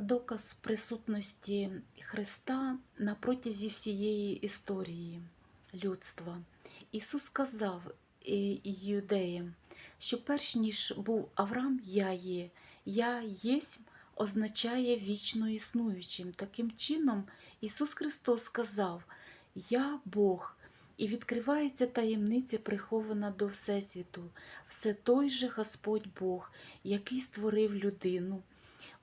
доказ присутності Христа на протязі всієї історії людства. Ісус сказав е, юдеям, що перш ніж був Авраам, я є, я єсмь означає вічно існуючим. Таким чином, Ісус Христос сказав: Я Бог. І відкривається таємниця, прихована до Всесвіту, все той же Господь Бог, який створив людину,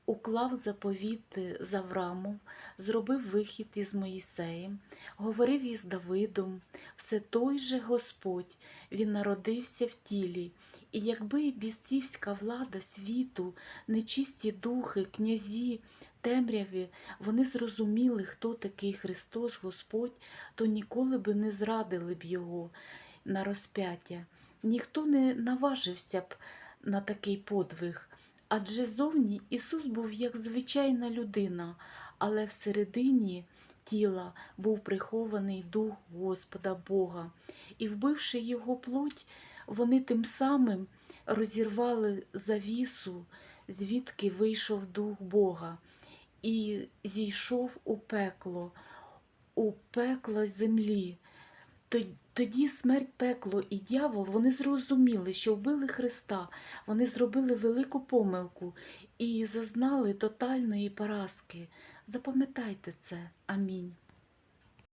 уклав заповіт з Авраамом, зробив вихід із Моїсеєм, говорив із Давидом, все той же Господь, Він народився в тілі. І якби бісцівська влада світу, нечисті духи, князі, темряві, вони зрозуміли, хто такий Христос Господь, то ніколи би не зрадили б Його на розп'яття. Ніхто не наважився б на такий подвиг. Адже зовні Ісус був як звичайна людина, але всередині тіла був прихований дух Господа Бога, і, вбивши його плоть, вони тим самим розірвали завісу, звідки вийшов дух Бога, і зійшов у пекло, у пекло землі. Тод- Тоді смерть, пекло і дьявол вони зрозуміли, що вбили Христа, вони зробили велику помилку і зазнали тотальної поразки. Запам'ятайте це. Амінь.